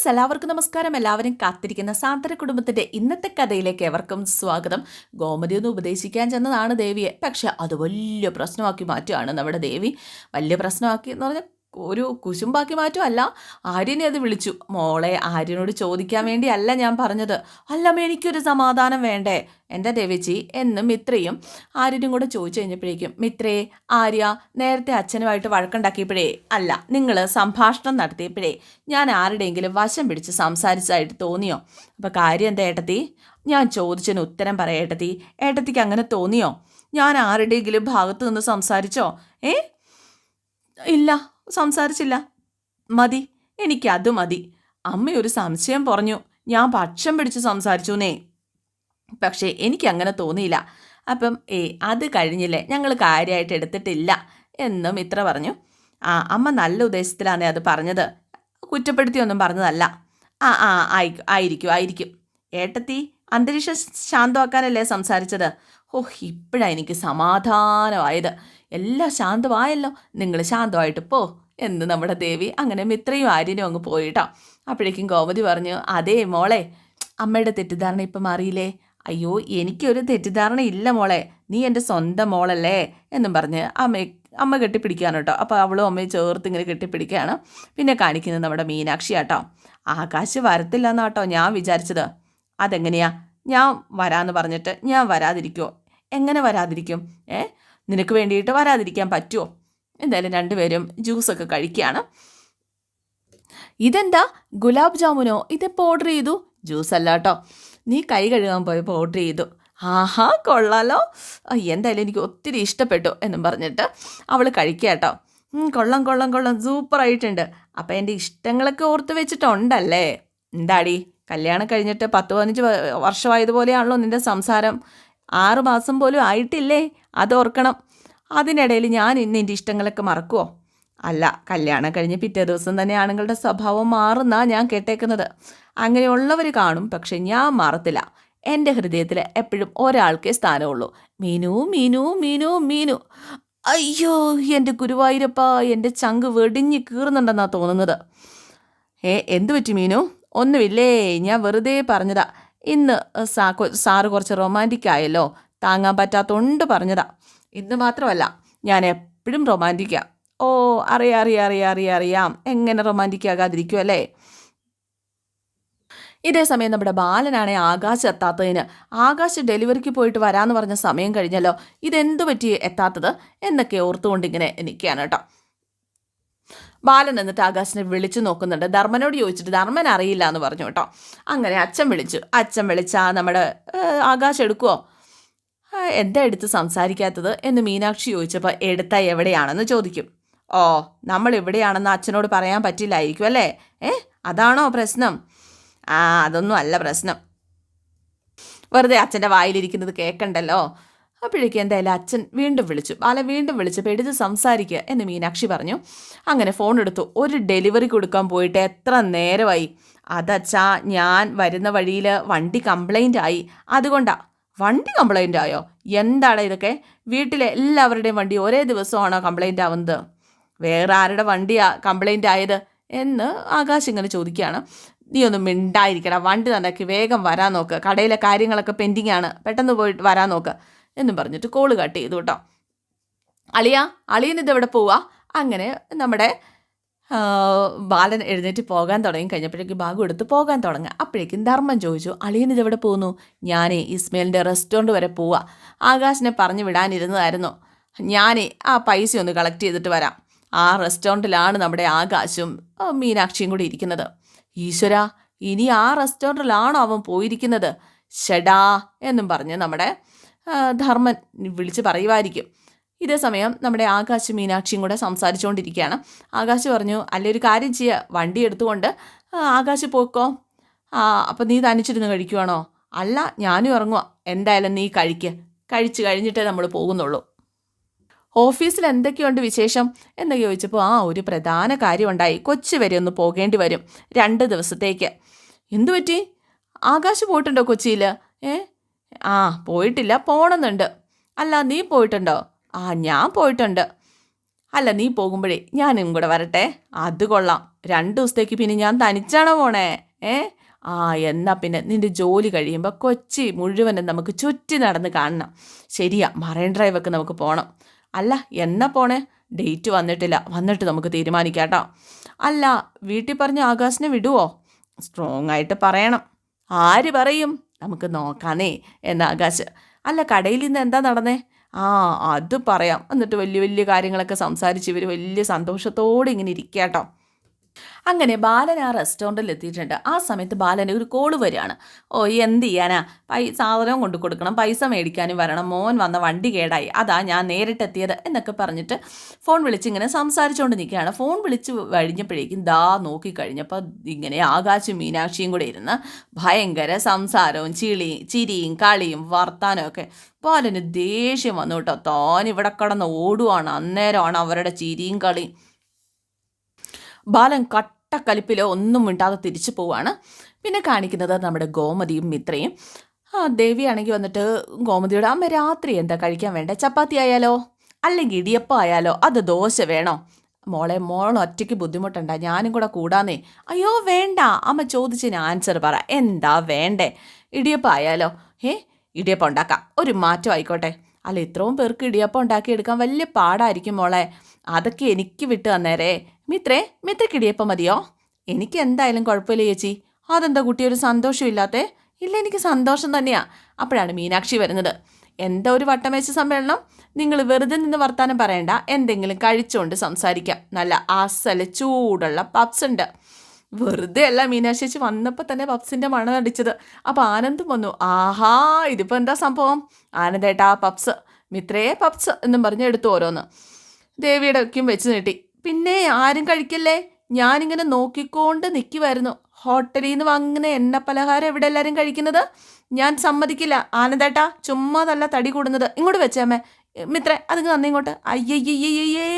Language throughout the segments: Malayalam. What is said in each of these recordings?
ഫ്രണ്ട്സ് എല്ലാവർക്കും നമസ്കാരം. എല്ലാവരും കാത്തിരിക്കുന്ന സാന്തര കുടുംബത്തിന്റെ ഇന്നത്തെ കഥയിലേക്ക് എവർക്കും സ്വാഗതം. ഗോമതി ഒന്ന് ഉപദേശിക്കാൻ ചെന്നതാണ് ദേവിയെ. പക്ഷെ അത് വലിയ പ്രശ്നമാക്കി മാറ്റുകയാണ് നമ്മുടെ ദേവി. വലിയ പ്രശ്നമാക്കി എന്ന് പറഞ്ഞാൽ ഒരു കുശുമ്പാക്കി മാറ്റുമല്ല ആര്യനെ അത് വിളിച്ചു. മോളെ ആര്യനോട് ചോദിക്കാൻ വേണ്ടിയല്ല ഞാൻ പറഞ്ഞത്. അല്ലമ്മ എനിക്കൊരു സമാധാനം വേണ്ടേ? എന്റെ ദേവിച്ചി എന്നും മിത്രയും ആര്യനും കൂടെ ചോദിച്ചു കഴിഞ്ഞപ്പോഴേക്കും മിത്രയെ ആര്യ നേരത്തെ അച്ഛനുമായിട്ട് വഴക്കുണ്ടാക്കിയപ്പോഴേ അല്ല നിങ്ങൾ സംഭാഷണം നടത്തിയപ്പോഴേ ഞാൻ ആരുടെയെങ്കിലും വശം പിടിച്ച് സംസാരിച്ചതായിട്ട് തോന്നിയോ? അപ്പോൾ കാര്യം എന്താ ഏട്ടത്തി? ഞാൻ ചോദിച്ചതിന് ഉത്തരം പറയാം ഏട്ടത്തി. ഏട്ടത്തിക്ക് അങ്ങനെ തോന്നിയോ? ഞാൻ ആരുടെയെങ്കിലും ഭാഗത്ത് നിന്ന് സംസാരിച്ചോ? ഏ? ഇല്ല സംസാരിച്ചില്ല. മതി എനിക്കത് മതി. അമ്മ ഒരു സംശയം പറഞ്ഞു. ഞാൻ പക്ഷം പിടിച്ച് സംസാരിച്ചു എന്നേ പക്ഷേ എനിക്കങ്ങനെ തോന്നിയില്ല. അപ്പം ഏ അത് കഴിഞ്ഞില്ലേ? ഞങ്ങൾ കാര്യമായിട്ട് എടുത്തിട്ടില്ല. എന്നും ഇത്ര പറഞ്ഞു. ആ അമ്മ നല്ല ഉദ്ദേശത്തിലാണ് അത് പറഞ്ഞത്. കുറ്റപ്പെടുത്തിയൊന്നും പറഞ്ഞതല്ല. ആ ആ ആയി ആയിരിക്കും ആയിരിക്കും. ഏട്ടത്തി അന്തരീക്ഷം ശാന്തമാക്കാനല്ലേ സംസാരിച്ചത്? ഓ ഇപ്പോഴാണ് എനിക്ക് സമാധാനമായത്. എല്ലാം ശാന്തമായല്ലോ. നിങ്ങൾ ശാന്തമായിട്ട് പോ. എന്ന് നമ്മുടെ ദേവി അങ്ങനെ മിത്രയും ആര്യനും അങ്ങ് പോയിട്ടോ. അപ്പോഴേക്കും ഗോമതി പറഞ്ഞു അതേ മോളെ അമ്മയുടെ തെറ്റിദ്ധാരണ ഇപ്പം മാറിയില്ലേ? അയ്യോ എനിക്കൊരു തെറ്റിദ്ധാരണ ഇല്ല മോളെ. നീ എന്റെ സ്വന്തം മോളല്ലേ? എന്നും പറഞ്ഞ് അമ്മ അമ്മ കെട്ടിപ്പിടിക്കുകയാണ് കേട്ടോ. അപ്പോൾ അവളും അമ്മയെ ചേർത്ത് ഇങ്ങനെ കെട്ടിപ്പിടിക്കുകയാണ്. പിന്നെ കാണിക്കുന്നത് നമ്മുടെ മീനാക്ഷി ആട്ടോ. ആകാശ് വരത്തില്ല എന്നാട്ടോ ഞാൻ വിചാരിച്ചത്. അതെങ്ങനെയാ? ഞാൻ വരാമെന്ന് പറഞ്ഞിട്ട് ഞാൻ വരാതിരിക്കുമോ എങ്ങനെ വരാതിരിക്കും? ഏ? നിനക്ക് വേണ്ടിയിട്ട് വരാതിരിക്കാൻ പറ്റുമോ എന്തായാലും രണ്ടുപേരും ജ്യൂസൊക്കെ കഴിക്കുകയാണ്. ഇതെന്താ? ഗുലാബ് ജാമുനോ? ഇതിപ്പോൾ ഓർഡർ ചെയ്തു? ജ്യൂസ് അല്ല കേട്ടോ നീ കൈ കഴുകാൻ പോയപ്പോൾ ഓർഡർ ചെയ്തു. ആഹാ കൊള്ളാലോ. എന്തായാലും എനിക്ക് ഒത്തിരി ഇഷ്ടപ്പെട്ടു എന്നും പറഞ്ഞിട്ട് അവൾ കഴിക്കുക കേട്ടോ കൊള്ളം കൊള്ളം കൊള്ളം. സൂപ്പറായിട്ടുണ്ട് അപ്പം എന്റെ ഇഷ്ടങ്ങളൊക്കെ ഓർത്ത് വെച്ചിട്ടുണ്ടല്ലേ? എന്താടി? കല്യാണം കഴിഞ്ഞിട്ട് പത്ത് പതിനഞ്ച് വർഷമായതുപോലെയാണല്ലോ നിന്റെ സംസാരം. ആറ് മാസം പോലും ആയിട്ടില്ലേ? അത് ഓർക്കണം. അതിനിടയിൽ ഞാൻ ഇന്ന് എന്റെ ഇഷ്ടങ്ങളൊക്കെ മറക്കുമോ അല്ല കല്യാണം കഴിഞ്ഞ് പിറ്റേ ദിവസം തന്നെ ആണുങ്ങളുടെ സ്വഭാവം മാറുന്നാ ഞാൻ കേട്ടേക്കുന്നത്. അങ്ങനെയുള്ളവർ കാണും പക്ഷെ ഞാൻ മാറത്തില്ല. എന്റെ ഹൃദയത്തിൽ എപ്പോഴും ഒരാൾക്കേ സ്ഥാനമുള്ളൂ. മീനു മീനു മീനു മീനു. അയ്യോ എന്റെ ഗുരുവായൂരപ്പ എന്റെ ചങ്ക് വെടിഞ്ഞ് കീറുന്നുണ്ടെന്നാണ് തോന്നുന്നത്. ഏ എന്തു പറ്റി മീനു? ഒന്നുമില്ലേ? ഞാൻ വെറുതെ പറഞ്ഞതാ. ഇന്ന് സാ സാറ് കുറച്ച് റൊമാന്റിക് ആയല്ലോ. താങ്ങാൻ പറ്റാത്തോണ്ട് പറഞ്ഞതാ. ഇന്ന് മാത്രമല്ല ഞാൻ എപ്പോഴും റൊമാന്റിക്കാ ഓ അറിയാം അറിയാം അറിയാം അറിയാം അറിയാം. എങ്ങനെ റൊമാന്റിക് ആകാതിരിക്കും അല്ലേ? ഇതേ സമയം നമ്മുടെ ബാലനാണെ ആകാശ് എത്താത്തതിന്. ആകാശ് ഡെലിവറിക്ക് പോയിട്ട് വരാമെന്ന് പറഞ്ഞ സമയം കഴിഞ്ഞല്ലോ. ഇതെന്തു പറ്റി എത്താത്തത്? എന്നൊക്കെ ഓർത്തുകൊണ്ട് ഇങ്ങനെ നിൽക്കുകയാണ് കേട്ടോ. ബാലൻ എന്നിട്ട് ആകാശിനെ വിളിച്ചു നോക്കുന്നുണ്ട്. ധർമ്മനോട് ചോദിച്ചിട്ട് ധർമ്മൻ അറിയില്ല എന്ന് പറഞ്ഞു കേട്ടോ. അങ്ങനെ അച്ഛൻ വിളിച്ചു. അച്ഛൻ വിളിച്ചാ നമ്മുടെ ആകാശ് എടുക്കുമോ എന്താ എടുത്ത് സംസാരിക്കാത്തത്? എന്ന് മീനാക്ഷി ചോദിച്ചപ്പോൾ എടുത്ത എവിടെയാണെന്ന് ചോദിക്കും. ഓ നമ്മൾ എവിടെയാണെന്ന് അച്ഛനോട് പറയാൻ പറ്റില്ലായിരിക്കും അല്ലേ? ഏ അതാണോ പ്രശ്നം? ആ അതൊന്നും അല്ല പ്രശ്നം. വെറുതെ അച്ഛന്റെ വായിലിരിക്കുന്നത് കേൾക്കണ്ടല്ലോ അപ്പോഴേക്കും എന്തായാലും അച്ഛൻ വീണ്ടും വിളിച്ചു. ബാല വീണ്ടും വിളിച്ചപ്പോൾ എടുത്ത് സംസാരിക്കുക എന്ന് മീനാക്ഷി പറഞ്ഞു. അങ്ങനെ ഫോൺ എടുത്തു. ഒരു ഡെലിവറി കൊടുക്കാൻ പോയിട്ട് എത്ര നേരമായി? അതച്ഛാ ഞാൻ വരുന്ന വഴിയിൽ വണ്ടി കംപ്ലൈന്റ് ആയി. അതുകൊണ്ടാണ് വണ്ടി കംപ്ലൈന്റ് ആയോ? എന്താണ് ഇതൊക്കെ? വീട്ടിലെ എല്ലാവരുടെയും വണ്ടി ഒരേ ദിവസമാണോ കംപ്ലൈന്റ് ആവുന്നത്? വേറെ ആരുടെ വണ്ടിയാ കംപ്ലൈന്റ് ആയത്? എന്ന് ആകാശ് ഇങ്ങനെ ചോദിക്കുകയാണ്. നീ ഒന്നും മിണ്ടായിരിക്കണം വണ്ടി നന്നാക്കി വേഗം വരാൻ നോക്ക്. കടയിലെ കാര്യങ്ങളൊക്കെ പെൻഡിങ് ആണ്. പെട്ടെന്ന് പോയിട്ട് വരാൻ നോക്ക്. എന്നും പറഞ്ഞിട്ട് കോൾ കട്ട് ചെയ്തു കേട്ടോ. അളിയ ഇതെവിടെ പോവാ? അങ്ങനെ നമ്മുടെ ബാലൻ എഴുന്നേറ്റ് പോകാൻ തുടങ്ങി. കഴിഞ്ഞപ്പോഴേക്കും ബാഗു എടുത്ത് പോകാൻ തുടങ്ങുക. അപ്പോഴേക്കും ധർമ്മം ചോദിച്ചു അളിയൻ ഇതെവിടെ പോകുന്നു ഞാനേ ഇസ്മേലിന്റെ റെസ്റ്റോറന്റ് വരെ പോവാ. ആകാശിനെ പറഞ്ഞു വിടാനിരുന്നതായിരുന്നു. ഞാനേ ആ പൈസ ഒന്ന് കളക്ട് ചെയ്തിട്ട് വരാം. ആ റെസ്റ്റോറന്റിലാണ് നമ്മുടെ ആകാശും മീനാക്ഷിയും കൂടി ഇരിക്കുന്നത്. ഈശ്വര ഇനി ആ റെസ്റ്റോറന്റിലാണോ അവൻ പോയിരിക്കുന്നത്? ഷെഡാ എന്നും പറഞ്ഞ് നമ്മുടെ ധർമ്മൻ വിളിച്ച് പറയുമായിരിക്കും ഇതേ സമയം നമ്മുടെ ആകാശ് മീനാക്ഷിയും കൂടെ സംസാരിച്ചുകൊണ്ടിരിക്കുകയാണ് ആകാശ് പറഞ്ഞു അല്ലെ ഒരു കാര്യം ചെയ്യുക വണ്ടി എടുത്തുകൊണ്ട് ആകാശ് പോക്കോ. അപ്പം നീ തനിച്ചിരുന്ന് കഴിക്കുവാണോ? അല്ല ഞാനും ഇറങ്ങുക എന്തായാലും നീ കഴിക്ക്. കഴിച്ച് കഴിഞ്ഞിട്ടേ നമ്മൾ പോകുന്നുള്ളൂ. ഓഫീസിൽ എന്തൊക്കെയുണ്ട് വിശേഷം? എന്ന് ചോദിച്ചപ്പോൾ ആ ഒരു പ്രധാന കാര്യമുണ്ടായി. കൊച്ചു വരെ ഒന്ന് പോകേണ്ടി വരും. രണ്ട് ദിവസത്തേക്ക്. എന്തു പറ്റി ആകാശ് പോയിട്ടുണ്ടോ കൊച്ചിയിൽ ഏ ആ പോയിട്ടില്ല പോണമെന്നുണ്ട് അല്ല നീ പോയിട്ടുണ്ടോ? ആ ഞാൻ പോയിട്ടുണ്ട്. അല്ല നീ പോകുമ്പോഴേ ഞാനും കൂടെ വരട്ടെ. അത് കൊള്ളാം. രണ്ട് ദിവസത്തേക്ക് പിന്നെ ഞാൻ തനിച്ചാണോ പോണേ? ഏ? ആ എന്നാ പിന്നെ നിന്റെ ജോലി കഴിയുമ്പോൾ കൊച്ചി മുഴുവനും നമുക്ക് ചുറ്റി നടന്ന് കാണണം. ശരിയാ മറൈൻ ഡ്രൈവൊക്കെ നമുക്ക് പോകണം അല്ല എന്നാ പോണേ? ഡേറ്റ് വന്നിട്ടില്ല. വന്നിട്ട് നമുക്ക് തീരുമാനിക്കാം കേട്ടോ അല്ല വീട്ടിൽ പറഞ്ഞ് ആകാശിനെ വിടുവോ? സ്ട്രോങ് ആയിട്ട് പറയണം. ആര് പറയും? നമുക്ക് നോക്കാന്നേ എന്ന ആകാശ്. അല്ല കടയിൽ നിന്ന് എന്താ നടന്നേ? ആ അത് പറയാം. എന്നിട്ട് വലിയ വലിയ കാര്യങ്ങളൊക്കെ സംസാരിച്ച് ഇവർ വലിയ സന്തോഷത്തോടെ ഇങ്ങനെ ഇരിക്കുക കേട്ടോ അങ്ങനെ ബാലൻ ആ റെസ്റ്റോറന്റിൽ എത്തിയിട്ടുണ്ട് ആ സമയത്ത് ബാലന് ഒരു കോൾ വരികയാണ്. ഓ എന്ത് ചെയ്യാനാ? പൈ സാധനവും കൊണ്ടു കൊടുക്കണം പൈസ മേടിക്കാനും വരണം മോൻ വന്ന വണ്ടി കേടായി അതാ ഞാൻ നേരിട്ടെത്തിയത് എന്നൊക്കെ പറഞ്ഞിട്ട് ഫോൺ വിളിച്ച് ഇങ്ങനെ സംസാരിച്ചുകൊണ്ട് നിൽക്കുകയാണ്. ഫോൺ വിളിച്ച് കഴിഞ്ഞപ്പോഴേക്കും ദാ നോക്കി കഴിഞ്ഞപ്പോൾ ഇങ്ങനെ ആകാശും മീനാക്ഷിയും കൂടെ ഇരുന്ന് ഭയങ്കര സംസാരവും ചിളിയും ചിരിയും കളിയും വർത്താനവും ഒക്കെ. ബാലന് ദേഷ്യം വന്നു കേട്ടോ. താൻ ഇവിടെ കിടന്ന് ഓടുവാണ് അന്നേരമാണ് അവരുടെ ചിരിയും കളിയും. ബാലൻ കട്ടക്കലിപ്പിലോ ഒന്നും മിണ്ടാതെ തിരിച്ചു പോവാണ്. പിന്നെ കാണിക്കുന്നത് നമ്മുടെ ഗോമതിയും മിത്രയും. ആ ദേവിയാണെങ്കിൽ വന്നിട്ട് ഗോമതിയുടെ അമ്മ രാത്രി എന്താ കഴിക്കാൻ വേണ്ട? ചപ്പാത്തി ആയാലോ? അല്ലെങ്കിൽ ഇടിയപ്പം ആയാലോ? അത് ദോശ വേണോ? മോളെ മോൾ ഒറ്റയ്ക്ക് ബുദ്ധിമുട്ടുണ്ട. ഞാനും കൂടെ കൂടാന്നേ. അയ്യോ വേണ്ട. അമ്മ ചോദിച്ചതിന് ആൻസർ പറ. എന്താ വേണ്ടേ? ഇടിയപ്പം ആയാലോ? ഏ ഇടിയപ്പം ഉണ്ടാക്കാം. ഒരു മാറ്റം ആയിക്കോട്ടെ. അല്ല ഇത്രയും പേർക്ക് ഇടിയപ്പം ഉണ്ടാക്കിയെടുക്കാൻ വലിയ പാടായിരിക്കും മോളെ. അതൊക്കെ എനിക്ക് വിട്ടു തന്നേരേ. മിത്രേ കിടിയപ്പം മതിയോ? എനിക്ക് എന്തായാലും കുഴപ്പമില്ല ചേച്ചി. അതെന്താ കുട്ടി ഒരു സന്തോഷമില്ലാത്തേ ഇല്ല എനിക്ക് സന്തോഷം തന്നെയാ. അപ്പോഴാണ് മീനാക്ഷി വരുന്നത്. എന്താ ഒരു വട്ടമേശ സമ്മേളനം? നിങ്ങൾ വെറുതെ നിന്ന് വർത്താനം പറയണ്ട. എന്തെങ്കിലും കഴിച്ചുകൊണ്ട് സംസാരിക്കാം. നല്ല ആസല ചൂടുള്ള പപ്സ് ഉണ്ട്. വെറുതെ അല്ല മീനാക്ഷി ചേച്ചി വന്നപ്പോൾ തന്നെ പപ്സിന്റെ മണം അടിച്ചത്. അപ്പോൾ ആനന്ദം വന്നു. ആഹാ ഇതിപ്പോൾ എന്താ സംഭവം? ആനന്ദേട്ടാ പപ്സ്. മിത്രയെ പപ്സ് എന്നും പറഞ്ഞ് എടുത്തു ഓരോന്ന്. ദേവിയുടെ ഒക്കെയും വെച്ച് നീട്ടി. പിന്നെ ആരും കഴിക്കല്ലേ? ഞാനിങ്ങനെ നോക്കിക്കൊണ്ട് നിൽക്കുമായിരുന്നു ഹോട്ടലിൽ നിന്ന് വാങ്ങുന്ന എണ്ണ പലഹാരം എവിടെ എല്ലാവരും കഴിക്കുന്നത്? ഞാൻ സമ്മതിക്കില്ല. ആനന്ദേട്ടാ ചുമ്മാതല്ല തടി കൂടുന്നത്. ഇങ്ങോട്ട് വെച്ചേമ്മേ മിത്ര അതിങ്ങ് തന്നെ ഇങ്ങോട്ട്. അയ്യയ്യയ്യേ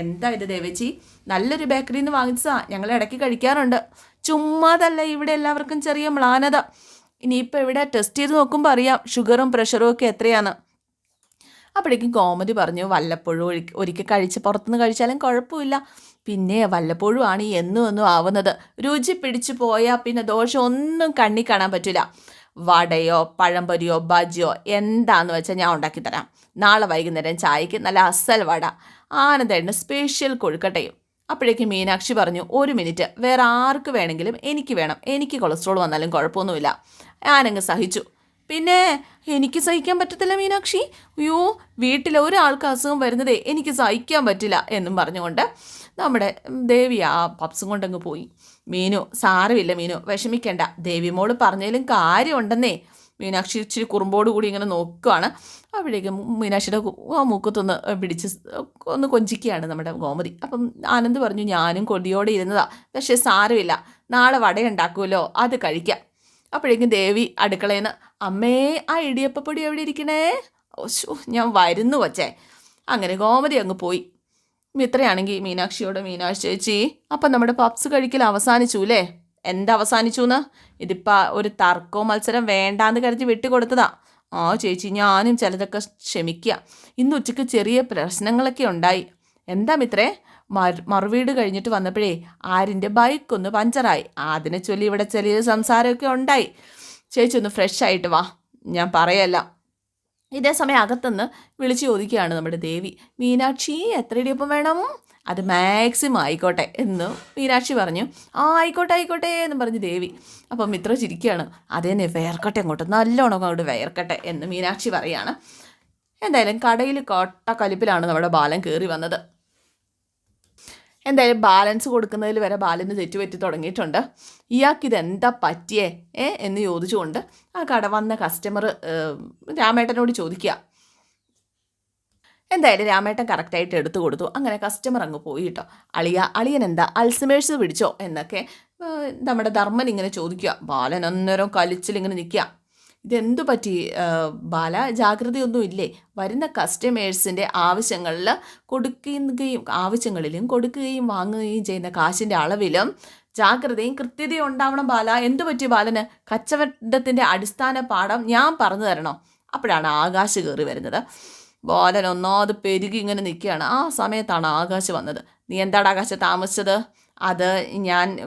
എന്താ ഇത് ദേവച്ചി? നല്ലൊരു ബേക്കറിയിൽ നിന്ന് വാങ്ങിച്ചതാ. ഞങ്ങൾ ഇടയ്ക്ക് കഴിക്കാറുണ്ട്. ചുമ്മാതല്ല ഇവിടെ എല്ലാവർക്കും ചെറിയ മ്ലാനത. ഇനിയിപ്പോൾ ഇവിടെ ടെസ്റ്റ് ചെയ്ത് നോക്കുമ്പോൾ അറിയാം. ഷുഗറും പ്രഷറും ഒക്കെ എത്രയാണ്. അപ്പോഴേക്കും കോമഡി പറഞ്ഞു വല്ലപ്പോഴും ഒരിക്കൽ ഒരിക്കൽ കഴിച്ച് പുറത്തുനിന്ന് കഴിച്ചാലും കുഴപ്പമില്ല. പിന്നെ വല്ലപ്പോഴും ആണ് ഈ എന്നും എന്നും ആവുന്നത്. രുചി പിടിച്ചു പോയാൽ പിന്നെ ദോഷം ഒന്നും കണ്ണി കാണാൻ പറ്റില്ല. വടയോ പഴംപൊരിയോ ബജിയോ എന്താന്ന് വെച്ചാൽ ഞാൻ ഉണ്ടാക്കി തരാം. നാളെ വൈകുന്നേരം ചായക്ക് നല്ല അസൽ വട. ആനന്ദേണ്ണ സ്പെഷ്യൽ കൊഴുക്കട്ടയും. അപ്പോഴേക്കും മീനാക്ഷി പറഞ്ഞു ഒരു മിനിറ്റ്. വേറെ ആർക്ക് വേണമെങ്കിലും എനിക്ക് വേണം. എനിക്ക് കൊളസ്ട്രോൾ വന്നാലും കുഴപ്പമൊന്നുമില്ല. ഞാനങ്ങ് സഹിച്ചു. പിന്നെ എനിക്ക് സഹിക്കാൻ പറ്റത്തില്ല മീനാക്ഷി. അയ്യോ വീട്ടിൽ ഒരാൾക്ക് അസുഖം വരുന്നതേ എനിക്ക് സഹിക്കാൻ പറ്റില്ല എന്നും പറഞ്ഞുകൊണ്ട് നമ്മുടെ ദേവി ആ പപ്സും കൊണ്ടങ്ങ് പോയി. മീനു സാരമില്ല മീനു വിഷമിക്കേണ്ട. ദേവി മോൾ പറഞ്ഞതിലും കാര്യമുണ്ടെന്നേ. മീനാക്ഷി ഇച്ചിരി കുറുമ്പോട് കൂടി ഇങ്ങനെ നോക്കുകയാണ് അവിടേക്ക് മീനാക്ഷിയുടെ മൂക്കത്തൊന്ന് പിടിച്ച് ഒന്ന് കൊഞ്ചിക്കുകയാണ് നമ്മുടെ ഗോമതി. അപ്പം ആനന്ദ് പറഞ്ഞു ഞാനും കൊടിയോടെ ഇരുന്നതാ. പക്ഷേ സാരമില്ല. നാളെ വടയുണ്ടാക്കുമല്ലോ. അത് കഴിക്കാം. അപ്പോഴേക്കും ദേവി അടുക്കളയെന്ന് അമ്മേ ആ ഇടിയപ്പപ്പൊടി എവിടെ ഇരിക്കണേ? ഓശോ ഞാൻ വരുന്നു വച്ചേ അങ്ങനെ ഗോമതി അങ്ങ് പോയി. മിത്രയാണെങ്കിൽ മീനാക്ഷിയോട് മീനാക്ഷി ചേച്ചി അപ്പം നമ്മുടെ പപ്സ് കഴിക്കൽ അവസാനിച്ചു അല്ലേ എന്താ അവസാനിച്ചു എന്ന് ഇതിപ്പോൾ ഒരു തർക്കവും മത്സരം വേണ്ടാന്ന് കരുതി വിട്ടുകൊടുത്തതാ. ആ ചേച്ചി ഞാനും ചിലതൊക്കെ ക്ഷമിക്കുക ഇന്ന് ഉച്ചയ്ക്ക് ചെറിയ പ്രശ്നങ്ങളൊക്കെ ഉണ്ടായി. എന്താ മിത്രേ? മറുവീട് കഴിഞ്ഞിട്ട് വന്നപ്പോഴേ ആരിന്റെ ബൈക്കൊന്ന് പഞ്ചറായി. അതിനെ ചൊല്ലി ഇവിടെ ചെറിയ സംസാരമൊക്കെ ഉണ്ടായി. ചേച്ചി ഒന്ന് ഫ്രഷ് ആയിട്ട് വാ. ഞാൻ പറയല്ല. ഇതേ സമയം അകത്തുനിന്ന് വിളിച്ചു ചോദിക്കുകയാണ് നമ്മുടെ ദേവി. മീനാക്ഷി എത്ര ഇടിയപ്പം വേണം? അത് മാക്സിമം ആയിക്കോട്ടെ എന്ന് മീനാക്ഷി പറഞ്ഞു. ആ ആയിക്കോട്ടെ ആയിക്കോട്ടെ എന്ന് പറഞ്ഞു ദേവി. അപ്പം മിത്ര ചിരിക്കുകയാണ്. അതേന്നെ വേർക്കട്ടെ അങ്ങോട്ട്. നല്ലോണം അങ്ങോട്ട് വേർക്കട്ടെ എന്ന് മീനാക്ഷി പറയാണ്. എന്തായാലും കടയിൽ കോട്ട കലിപ്പിലാണ് നമ്മുടെ ബാലൻ കയറി വന്നത്. എന്തായാലും ബാലൻസ് കൊടുക്കുന്നതിൽ വരെ ബാലന് തെറ്റുപറ്റി തുടങ്ങിയിട്ടുണ്ട്. ഇയാൾക്ക് ഇതെന്താ പറ്റിയേ ഏ എന്ന് ചോദിച്ചുകൊണ്ട് ആ കട വന്ന കസ്റ്റമർ രാമേട്ടനോട് ചോദിക്കുക. എന്തായാലും രാമേട്ടൻ കറക്റ്റായിട്ട് എടുത്തു കൊടുത്തു. അങ്ങനെ കസ്റ്റമർ അങ്ങ് പോയി കേട്ടോ. അളിയ അളിയൻ എന്താ അൽസമേഴ്സ് പിടിച്ചോ എന്നൊക്കെ നമ്മുടെ ധർമ്മൻ ഇങ്ങനെ ചോദിക്കുക. ബാലൻ അന്നേരം കലിച്ചിലിങ്ങനെ നിൽക്കുക. ഇതെന്തു പറ്റി? ബാല ജാഗ്രതയൊന്നും ഇല്ലേ? വരുന്ന കസ്റ്റമേഴ്സിന്റെ ആവശ്യങ്ങളിൽ കൊടുക്കുകയും ആവശ്യങ്ങളിലും കൊടുക്കുകയും വാങ്ങുകയും ചെയ്യുന്ന കാശിന്റെ അളവിലും ജാഗ്രതയും കൃത്യതയും ഉണ്ടാവണം ബാല. എന്തു പറ്റി ബാലന്? കച്ചവടത്തിന്റെ അടിസ്ഥാന പാഠം ഞാൻ പറഞ്ഞു തരണോ? അപ്പോഴാണ് ആകാശ് കയറി വരുന്നത്. ബാലൻ ഒന്നാമത് പെരുകി ഇങ്ങനെ നിൽക്കുകയാണ്. ആ സമയത്താണ് ആകാശ് വന്നത്. നീ എന്താണ് ആകാശ താമസിച്ചത്? അത് ഞാൻ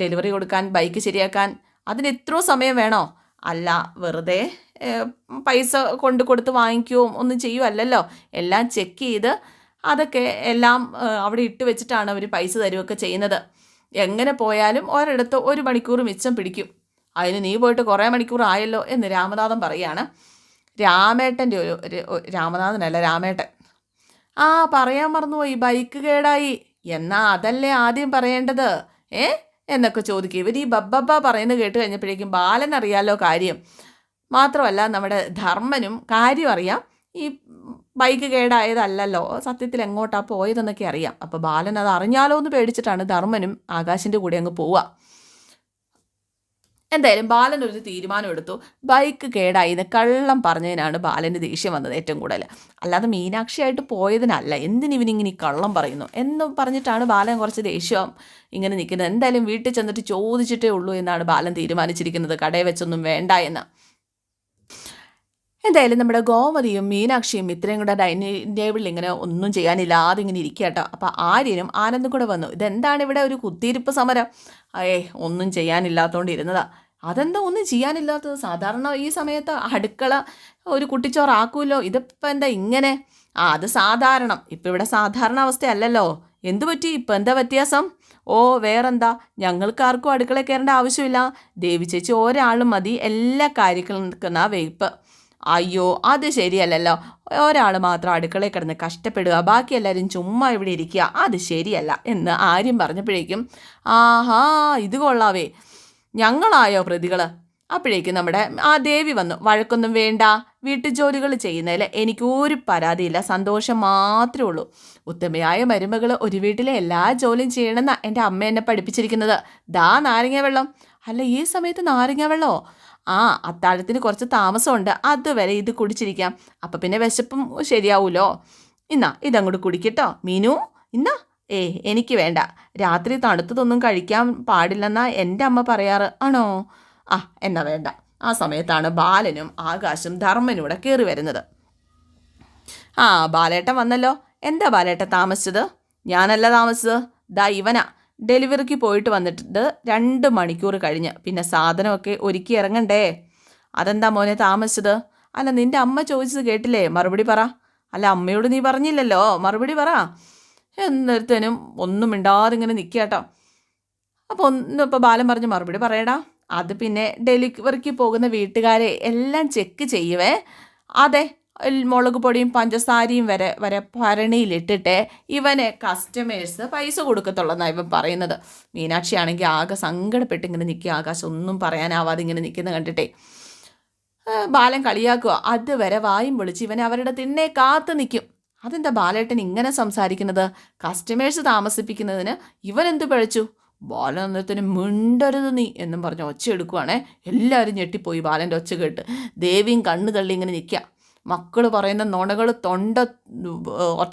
ഡെലിവറി കൊടുക്കാൻ ബൈക്ക് ശരിയാക്കാൻ അതിന് എത്രയോ സമയം വേണോ? അല്ല വെറുതെ പൈസ കൊണ്ട് കൊടുത്ത് വാങ്ങിക്കുകയോ ഒന്നും ചെയ്യുമല്ലോ എല്ലാം ചെക്ക് ചെയ്ത് അതൊക്കെ എല്ലാം അവിടെ ഇട്ട് വെച്ചിട്ടാണ് അവർ പൈസ തരുമൊക്കെ ചെയ്യുന്നത്. എങ്ങനെ പോയാലും ഒരിടത്ത് ഒരു മണിക്കൂർ മിച്ചം പിടിക്കും. അതിന് നീ പോയിട്ട് കുറേ മണിക്കൂർ ആയല്ലോ എന്ന് രാമനാഥൻ പറയാണ്. രാമേട്ടന്റെ ഒരു രാമനാഥനല്ല രാമേട്ടൻ. ആ പറയാൻ മറന്നുപോയി ബൈക്ക് കേടായി. എന്നാ അതല്ലേ ആദ്യം പറയേണ്ടത്? ഏ? എന്നൊക്കെ ചോദിക്കും. ഇവർ ഈ ബബ്ബബ്ബ പറയുന്നത് കേട്ട് കഴിഞ്ഞപ്പോഴേക്കും ബാലൻ അറിയാലോ കാര്യം. മാത്രമല്ല നമ്മുടെ ധർമ്മനും കാര്യം അറിയാം. ഈ ബൈക്ക് കേടായതല്ലല്ലോ. സത്യത്തിൽ എങ്ങോട്ടാണ് പോയതെന്നൊക്കെ അറിയാം. അപ്പോൾ ബാലൻ അത് അറിഞ്ഞാലോ എന്ന് പേടിച്ചിട്ടാണ് ധർമ്മനും ആകാശിന്റെ കൂടെ അങ്ങ് പോവുക. എന്തായാലും ബാലൻ ഒരു തീരുമാനം എടുത്തു. ബൈക്ക് കേടായി എന്ന് കള്ളം പറഞ്ഞതിനാണ് ബാലന് ദേഷ്യം വന്നത് ഏറ്റവും കൂടുതൽ. അല്ലാതെ മീനാക്ഷിയായിട്ട് പോയതിനല്ല എന്തിനിവനിങ്ങനെ കള്ളം പറയുന്നു എന്ന് പറഞ്ഞിട്ടാണ് ബാലൻ കുറച്ച് ദേഷ്യം ഇങ്ങനെ നിൽക്കുന്നത്. എന്തായാലും വീട്ടിൽ ചെന്നിട്ട് ചോദിച്ചിട്ടേ ഉള്ളൂ എന്നാണ് ബാലൻ തീരുമാനിച്ചിരിക്കുന്നത്. കടയിൽ വെച്ചൊന്നും വേണ്ട എന്ന്. എന്തായാലും നമ്മുടെ ഗോമതിയും മീനാക്ഷിയും ഇത്രയും കൂടെ ഡൈനിങ് ടേബിളിൽ ഇങ്ങനെ ഒന്നും ചെയ്യാനില്ലാതെ ഇങ്ങനെ ഇരിക്കുക കേട്ടോ. അപ്പോൾ ആര്യനും ആനന്ദും കൂടെ വന്നു. ഇതെന്താണ് ഇവിടെ ഒരു കുത്തിയിരിപ്പ് സമരം? ഏ ഒന്നും ചെയ്യാനില്ലാത്തതുകൊണ്ട് ഇരുന്നതാ അതെന്താ ഒന്നും ചെയ്യാനില്ലാത്തത്? സാധാരണ ഈ സമയത്ത് അടുക്കള ഒരു കുട്ടിച്ചോറാക്കുമല്ലോ ഇതിപ്പോൾ എന്താ ഇങ്ങനെ? ആ അത് സാധാരണം. ഇപ്പം ഇവിടെ സാധാരണ അവസ്ഥയല്ലല്ലോ. എന്തു പറ്റി? ഇപ്പം എന്താ വ്യത്യാസം? ഓ വേറെന്താ? ഞങ്ങൾക്ക് ആർക്കും അടുക്കള കയറേണ്ട ആവശ്യമില്ല. ദേവി ചേച്ചി ഒരാളും മതി. എല്ലാ കാര്യങ്ങളും നിൽക്കുന്ന വെയ്പ്പ്. അയ്യോ അത് ശരിയല്ലല്ലോ. ഒരാൾ മാത്രം അടുക്കളയിൽ കിടന്ന് കഷ്ടപ്പെടുക ബാക്കി എല്ലാവരും ചുമ്മാ ഇവിടെ ഇരിക്കുക അത് ശരിയല്ല എന്ന് ആര്യം പറഞ്ഞപ്പോഴേക്കും ആഹാ ഇത് കൊള്ളാവേ. ഞങ്ങളായോ പ്രതികൾ അപ്പോഴേക്കും നമ്മുടെ ആ ദേവി വന്നു. വഴക്കൊന്നും വേണ്ട. വീട്ടുജോലികൾ ചെയ്യുന്നതിൽ എനിക്ക് ഒരു പരാതിയില്ല. സന്തോഷം മാത്രമേ ഉള്ളൂ. ഉത്തമയായ മരുമകൾ ഒരു വീട്ടിലെ എല്ലാ ജോലിയും ചെയ്യണമെന്നാണ് എന്റെ അമ്മ എന്നെ പഠിപ്പിച്ചിരിക്കുന്നത്. ദാ നാരങ്ങ വെള്ളം അല്ല ഈ സമയത്ത് നാരങ്ങ വെള്ളമോ ആ അത്താഴത്തിന് കുറച്ച് താമസമുണ്ട്. അതുവരെ ഇത് കുടിച്ചിരിക്കാം. അപ്പം പിന്നെ വിശപ്പും ശരിയാവൂലോ? ഇന്നാ ഇതങ്ങോട്ട് കുടിക്കട്ടോ. മീനു ഇന്നാ. ഏ എനിക്ക് വേണ്ട. രാത്രി തണുത്തതൊന്നും കഴിക്കാൻ പാടില്ലെന്നാ എന്റെ അമ്മ പറയാറ്. ആണോ? ആ എന്നാ വേണ്ട. ആ സമയത്താണ് ബാലനും ആകാശും ധർമ്മനും കൂടെ കയറി വരുന്നത്. ആ ബാലേട്ടൻ വന്നല്ലോ. എന്താ ബാലേട്ടൻ താമസിച്ചത്? ഞാനല്ല താമസിച്ചത്. ദൈവനാ ഡെലിവറിക്ക് പോയിട്ട് വന്നിട്ട് രണ്ട് മണിക്കൂർ കഴിഞ്ഞ്. പിന്നെ സാധനമൊക്കെ ഒരുക്കി ഇറങ്ങണ്ടേ? അതെന്താ മോനെ താമസിച്ചത്? അല്ല നിന്റെ അമ്മ ചോദിച്ചത് കേട്ടില്ലേ? മറുപടി പറ. അല്ല അമ്മയോട് നീ പറഞ്ഞില്ലല്ലോ. മറുപടി പറ. എന്നിടത്തേനും ഒന്നും മിണ്ടാതെ ഇങ്ങനെ നിൽക്കുക കേട്ടോ അപ്പോൾ ഒന്ന് ഇപ്പോൾ ബാലൻ പറഞ്ഞ് മറുപടി പറയടാ. അത് പിന്നെ ഡെലിവറിക്ക് പോകുന്ന വീട്ടുകാരെ എല്ലാം ചെക്ക് ചെയ്യുവേ. അതെ മുളക് പൊടിയും പഞ്ചസാരയും വരെ വരെ ഭരണിയിലിട്ടിട്ട് ഇവനെ കസ്റ്റമേഴ്സ് പൈസ കൊടുക്കത്തുള്ളതെന്നാണ് ഇവൻ പറയുന്നത്. മീനാക്ഷി ആണെങ്കിൽ ആകെ സങ്കടപ്പെട്ട് ഇങ്ങനെ നിൽക്കുക. ആകാശം ഒന്നും പറയാനാവാതെ ഇങ്ങനെ നിൽക്കുന്നത് കണ്ടിട്ടേ. ബാലൻ കളിയാക്കുക. അതുവരെ വായും പൊളിച്ച് ഇവൻ അവരുടെ തിന്നെ കാത്തു നിൽക്കും. അതെന്താ ബാലേട്ടൻ ഇങ്ങനെ സംസാരിക്കുന്നത്? കസ്റ്റമേഴ്സ് താമസിപ്പിക്കുന്നതിന് ഇവൻ എന്ത് പിഴച്ചു? ബാലൻ അന്നത്തിന് മിണ്ടരുത് നീ എന്നും പറഞ്ഞ് ഒച്ച എടുക്കുവാണേ. എല്ലാവരും ഞെട്ടിപ്പോയി ബാലന്റെ ഒച്ച കേട്ട്. ദേവിയും കണ്ണു തള്ളി ഇങ്ങനെ നിൽക്കുക. മക്കൾ പറയുന്ന നുണകൾ തൊണ്ട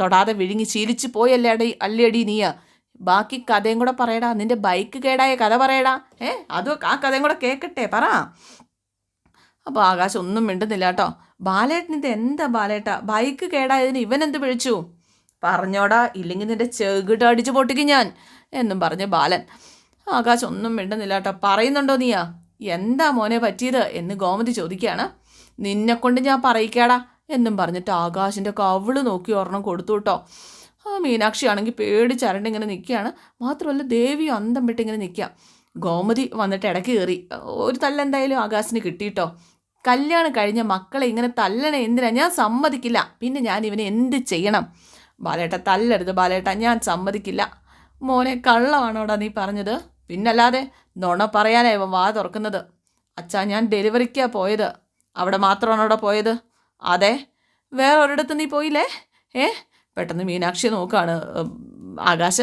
തൊടാതെ വിഴുങ്ങി ശീലിച്ച് പോയല്ലേ അടി അല്ലേടി നീയ? ബാക്കി കഥയും കൂടെ പറയടാ. നിന്റെ ബൈക്ക് കേടായ കഥ പറയടാ. ഏ അത് ആ കഥയും കൂടെ കേൾക്കട്ടെ പറ. അപ്പോൾ ആകാശം ഒന്നും മിണ്ടുന്നില്ല കേട്ടോ. ബാലേട്ടൻ ഇത് എന്താ ബാലേട്ട? ബൈക്ക് കേടായതിന് ഇവൻ എന്ത് വിളിച്ചു? പറഞ്ഞോടാ ഇല്ലെങ്കിൽ നിന്റെ ചെകിട്ട് അടിച്ചു പൊട്ടിക്കും ഞാൻ എന്നും പറഞ്ഞ് ബാലൻ. ആകാശം ഒന്നും മിണ്ടുന്നില്ല കേട്ടോ. പറയുന്നുണ്ടോ നീയാ? എന്താ മോനെ പറ്റിയത് എന്ന് ഗോമതി ചോദിക്കുകയാണ്. നിന്നെ കൊണ്ട് ഞാൻ പറയിക്കാടാ എന്നും പറഞ്ഞിട്ട് ആകാശിന്റെ കവിൾ നോക്കി ഒരെണ്ണം കൊടുത്തു കേട്ടോ. ആ മീനാക്ഷി ആണെങ്കിൽ പേടിച്ചരണ്ട് ഇങ്ങനെ നിൽക്കുകയാണ്. മാത്രമല്ല ദേവി അന്തം വിട്ട് ഇങ്ങനെ നിൽക്കുക. ഗോമതി വന്നിട്ട് ഇടയ്ക്ക് കയറി. ഒരു തല്ല എന്തായാലും ആകാശിന് കിട്ടിയിട്ടോ. കല്യാണം കഴിഞ്ഞ മക്കളെ ഇങ്ങനെ തല്ലണേ എന്തിനാ? ഞാൻ സമ്മതിക്കില്ല. പിന്നെ ഞാൻ ഇവനെ എന്ത് ചെയ്യണം? ബാലേട്ട തല്ലരുത് ബാലേട്ട ഞാൻ സമ്മതിക്കില്ല. മോനെ കള്ളമാണോടാ നീ പറഞ്ഞത്? പിന്നല്ലാതെ നുണ പറയാനാ ഇവൻ വാ തുറക്കുന്നത്. അച്ഛാ ഞാൻ ഡെലിവറിക്കാ പോയത്. അവിടെ മാത്രമാണ് അവിടെ പോയത്? അതെ. വേറെ ഒരിടത്ത് നീ പോയില്ലേ? ഏ? പെട്ടെന്ന് മീനാക്ഷി നോക്കാണ്. ആകാശ്?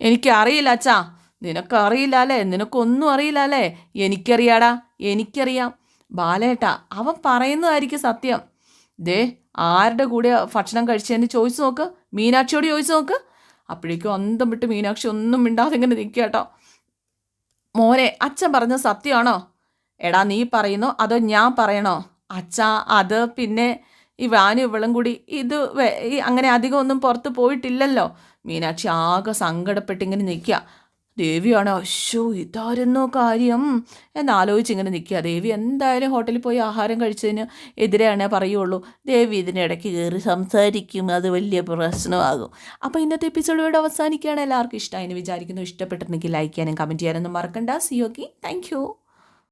എനിക്കറിയില്ല അച്ഛാ. നിനക്കറിയില്ല അല്ലേ? നിനക്കൊന്നും അറിയില്ല അല്ലേ? എനിക്കറിയാടാ. എനിക്കറിയാം. ബാലേട്ടാ അവൻ പറയുന്നതായിരിക്കും സത്യം. ദേ ആരുടെ കൂടെ ഭക്ഷണം കഴിച്ചതിന് ചോദിച്ചു നോക്ക്. മീനാക്ഷിയോട് ചോദിച്ചു നോക്ക്. അപ്പോഴേക്കും അന്തം വിട്ട് മീനാക്ഷി ഒന്നും മിണ്ടാതെ ഇങ്ങനെ നിൽക്കുക കേട്ടോ. മോനെ അച്ഛൻ പറഞ്ഞത് സത്യമാണോ? എടാ നീ പറയുന്നോ അതോ ഞാൻ പറയണോ? അച്ഛാ അത് പിന്നെ ഈ വാനും ഇവളും കൂടി ഇത് അങ്ങനെ അധികം ഒന്നും പുറത്ത് പോയിട്ടില്ലല്ലോ. മീനാക്ഷി ആകെ സങ്കടപ്പെട്ടിങ്ങനെ നിൽക്കുക. ദേവിയാണ്? അശ്ശോ ഇതായിരുന്നു കാര്യം. എന്നാലോചിച്ച് ഇങ്ങനെ നിൽക്കുക. ദേവി എന്തായാലും ഹോട്ടലിൽ പോയി ആഹാരം കഴിച്ചതിന് എതിരെയാണ് പറയുള്ളൂ. ദേവി ഇതിനിടയ്ക്ക് കയറി സംസാരിക്കും. അത് വലിയ പ്രശ്നമാകും. അപ്പോൾ ഇന്നത്തെ എപ്പിസോഡ് ഇവിടെ അവസാനിക്കുകയാണ്. എല്ലാവർക്കും ഇഷ്ടമായി എന്ന് വിചാരിക്കുന്നു. ഇഷ്ടപ്പെട്ടിട്ടുണ്ടെങ്കിൽ ലൈക്ക് ചെയ്യാനും കമന്റ് ചെയ്യാനൊന്നും മറക്കണ്ട. C okay thank